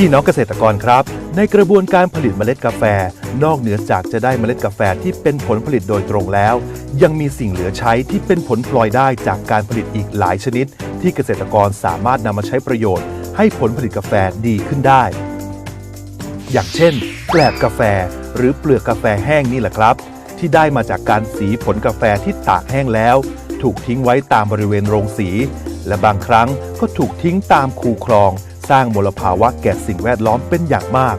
พี่น้องเกษตรกรครับ ในกระบวนการผลิตเมล็ดกาแฟ นอกเหนือจากจะได้เมล็ดกาแฟที่เป็นผลผลิตโดยตรงแล้ว ยังมีสิ่งเหลือใช้ที่เป็นผลพลอยได้จากการผลิตอีกหลายชนิด ที่เกษตรกรสามารถนำมาใช้ประโยชน์ ให้ผลผลิตกาแฟดีขึ้นได้ อย่างเช่นแกลบกาแฟ หรือเปลือกกาแฟแห้งนี่แหละครับ ที่ได้มาจากการสีผลกาแฟที่ตากแห้งแล้ว ถูกทิ้งไว้ตามบริเวณโรงสี และบางครั้งก็ถูกทิ้งตามคูคลอง สร้างมลภาวะแก่สิ่งแวดล้อมเป็นอย่างมาก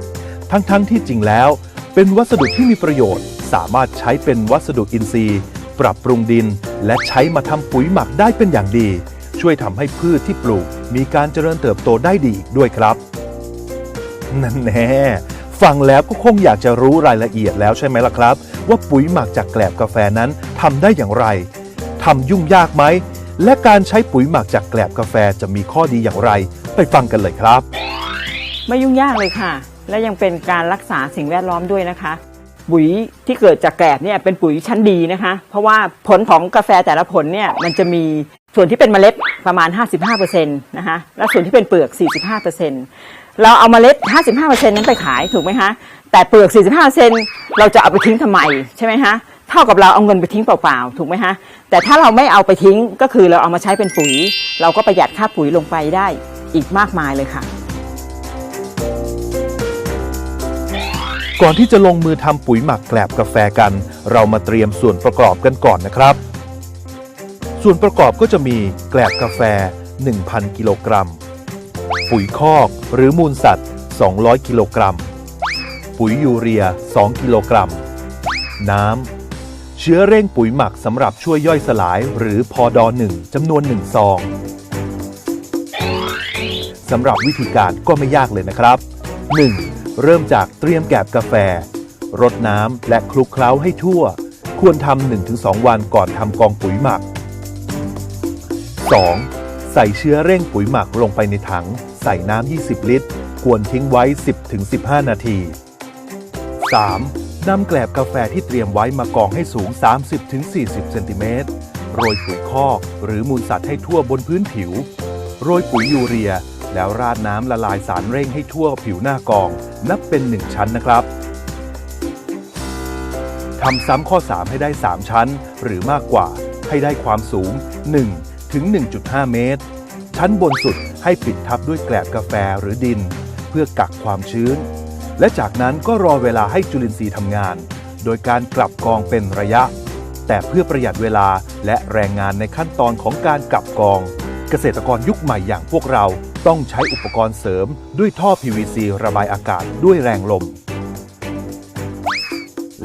ทั้งๆที่จริงแล้ว เป็นวัสดุที่มีประโยชน์ สามารถใช้เป็นวัสดุอินทรีย์ ปรับปรุงดิน และใช้มาทำปุ๋ยหมักได้เป็นอย่างดี ช่วยทำให้พืชที่ปลูก มีการเจริญเติบโตได้ดีอีกด้วยครับ นั่นแน่ฟังแล้วก็คงอยากจะรู้รายละเอียดแล้วใช่ไหมล่ะครับ ว่าปุ๋ยหมักจากแกลบกาแฟนั้นทำได้อย่างไรทำยุ่งยากไหมและการใช้ปุ๋ยหมักจากแกลบกาแฟจะมีข้อดีอย่างไร ไปฟังกันเลยครับ ไม่ยุ่งยากเลยค่ะ และยังเป็นการรักษาสิ่งแวดล้อมด้วยนะคะ ปุ๋ยที่เกิดจากแกลบเนี่ยเป็นปุ๋ยชั้นดีนะคะ เพราะว่าผลของกาแฟแต่ละผลเนี่ยมันจะมีส่วนที่เป็นเมล็ดประมาณ 55%นะคะและส่วนที่เป็นเปลือก 45%เราเอาเมล็ด 55%นั้นไปขายถูกไหมคะแต่เปลือก 45%เราจะเอาไปทิ้งทำไมใช่ไหมคะเท่ากับเราเอาเงินไปทิ้งเปล่าๆ ถูกไหมคะแต่ถ้าเราไม่เอาไปทิ้งก็คือเราเอามาใช้เป็นปุ๋ย เราก็ประหยัดค่าปุ๋ยลงไปได้ อีกมากมายเลยค่ะ ก่อนที่จะลงมือทำปุ๋ยหมักแกลบกาแฟกัน เรามาเตรียมส่วนประกอบกันก่อนนะครับ ส่วนประกอบก็จะมีแกลบกาแฟ 1,000 กิโลกรัม ปุ๋ยคอกหรือมูลสัตว์ 200 กิโลกรัม ปุ๋ยยูเรีย 2 กิโลกรัม น้ำเชื้อเร่งปุ๋ยหมักสำหรับช่วยย่อยสลายหรือพอดอ1จำนวน 1 ซอง สำหรับวิธีการก็ไม่ยากเลยนะครับ 1. เริ่มจากเตรียมแกบกาแฟ รดน้ำและคลุกเคล้าให้ทั่ว ควรทำ 1-2 วันก่อนทำกองปุ๋ยหมัก 2. ใส่เชื้อเร่งปุ๋ยหมักลงไปในถัง ใส่น้ำ 20 ลิตร ควรทิ้งไว้ 10-15 นาที 3. นำแกลบกาแฟที่เตรียมไว้มากองให้สูง 30-40 เซนติเมตร โรยปุ๋ยคอกหรือมูลสัตว์ให้ทั่วบนพื้นผิว โรยปุ๋ยยูเรีย แล้วราดน้ำละลายสารเร่งให้ทั่วผิวหน้ากอง นับเป็น1ชั้นนะครับทำซ้ำข้อ 3 ให้ได้ 3 ชั้น หรือมากกว่าให้ได้ความสูง 1 ถึง 1.5 เมตร ชั้นบนสุดให้ปิดทับด้วยแกลบกาแฟหรือดิน เพื่อกักความชื้น และจากนั้นก็รอเวลาให้จุลินทรีย์ทำงาน โดยการกลับกองเป็นระยะ แต่เพื่อประหยัดเวลาและแรงงานในขั้นตอนของการกลับกอง เกษตรกรยุคใหม่อย่างพวกเรา ต้องใช้อุปกรณ์เสริมด้วยท่อ PVC ระบายอากาศด้วยแรงลม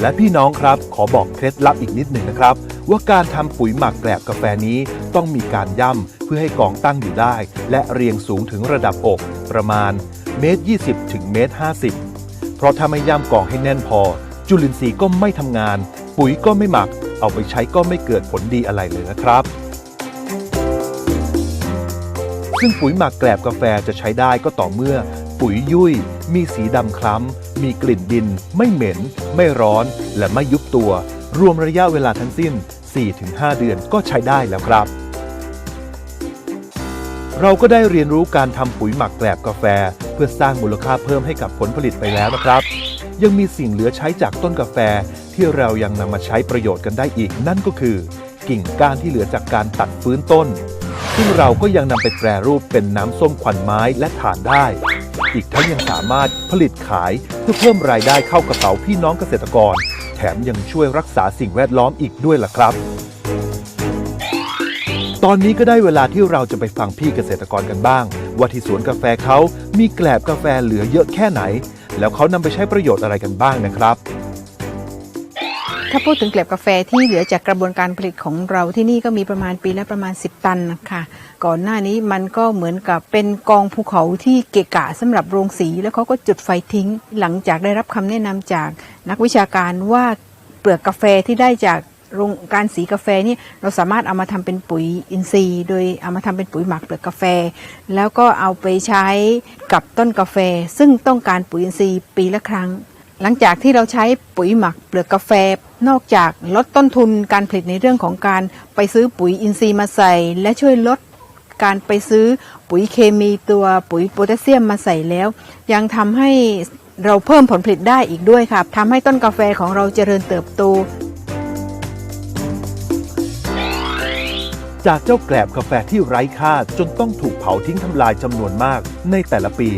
และพี่น้องครับขอบอกเคล็ดลับอีกนิดหนึ่งนะครับ ว่าการทำปุ๋ยหมักแกลบกาแฟนี้ต้องมีการย่ำเพื่อให้กองตั้งอยู่ได้ และเรียงสูงถึงระดับอก ประมาณเมตร20 ถึงเมตร50 เพราะถ้าไม่ย่ำกองให้แน่นพอ จุลินทรีย์ก็ไม่ทำงาน ปุ๋ยก็ไม่หมัก เอาไปใช้ก็ไม่เกิดผลดีอะไรเลยนะครับ ซึ่งปุ๋ยหมักแกลบกาแฟจะใช้ได้ก็ต่อเมื่อ ปุ๋ยยุ่ย มีสีดำคล้ำ มีกลิ่นดิน ไม่เหม็น ไม่ร้อน และไม่ยุบตัว รวมระยะเวลาทั้งสิ้น 4-5 เดือนก็ใช้ได้แล้วครับ เราก็ได้เรียนรู้การทำปุ๋ยหมักแกลบกาแฟ เพื่อสร้างมูลค่าเพิ่มให้กับผลผลิตไปแล้วนะครับ ยังมีสิ่งเหลือใช้จากต้นกาแฟที่เรายังนำมาใช้ประโยชน์กันได้อีก นั่นก็คือ กิ่งก้านที่เหลือจากการตัดฟื้นต้น ซึ่งเราก็ยังนำไปแปรรูปเป็นน้ำส้มควันไม้และถ่านได้ อีกทั้งยังสามารถผลิตขายเพื่อเพิ่มรายได้เข้ากระเป๋าพี่น้องเกษตรกร แถมยังช่วยรักษาสิ่งแวดล้อมอีกด้วยล่ะครับ ตอนนี้ก็ได้เวลาที่เราจะไปฟังพี่เกษตรกรกันบ้าง ว่าที่สวนกาแฟเขามีแกลบกาแฟเหลือเยอะแค่ไหน แล้วเขานำไปใช้ประโยชน์อะไรกันบ้างนะครับ ถ้าพูดถึงเกล็ดกาแฟที่เหลือจากกระบวนการผลิตของเราที่นี่ก็มีประมาณปีละประมาณ 10 ตันนะคะก่อนหน้านี้มันก็เหมือนกับเป็นกองภูเขาที่เกะกะสำหรับโรงสี แล้วเขาก็จุดไฟทิ้ง หลังจากได้รับคำแนะนำจากนักวิชาการว่าเปลือกกาแฟที่ได้จากโรงการสีกาแฟนี่เราสามารถเอามาทำเป็นปุ๋ยอินทรีย์ โดยเอามาทำเป็นปุ๋ยหมักเปลือกกาแฟ แล้วก็เอาไปใช้กับต้นกาแฟ ซึ่งต้องการปุ๋ยอินทรีย์ปีละครั้ง หลังจากที่เราใช้ปุ๋ยหมักเปลือกกาแฟ นอกจากลดต้นทุนการผลิตในเรื่องของการไปซื้อปุ๋ยอินทรีย์มาใส่ และช่วยลดการไปซื้อปุ๋ยเคมีตัวปุ๋ยโพแทสเซียมมาใส่แล้ว ยังทำให้เราเพิ่มผลผลิตได้อีกด้วยค่ะทำให้ต้นกาแฟของเราเจริญเติบโต จากเจ้าแกลบกาแฟที่ไร้ค่าจนต้องถูกเผาทิ้งทำลายจำนวนมากในแต่ละปี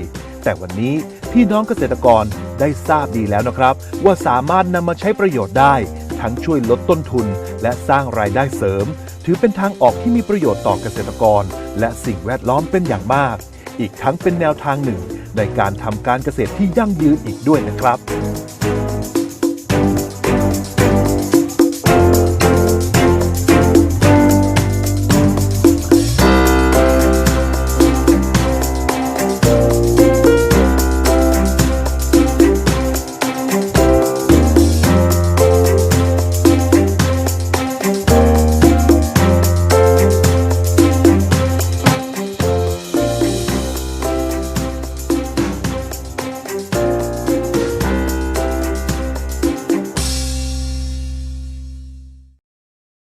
แต่วันนี้พี่น้องเกษตรกร ได้ทราบดีแล้วนะครับ ว่าสามารถนำมาใช้ประโยชน์ได้ ทั้งช่วยลดต้นทุน และสร้างรายได้เสริม ถือเป็นทางออกที่มีประโยชน์ต่อเกษตรกร และสิ่งแวดล้อมเป็นอย่างมาก อีกทั้งเป็นแนวทางหนึ่ง ในการทำการเกษตรที่ยั่งยืนอีกด้วยนะครับ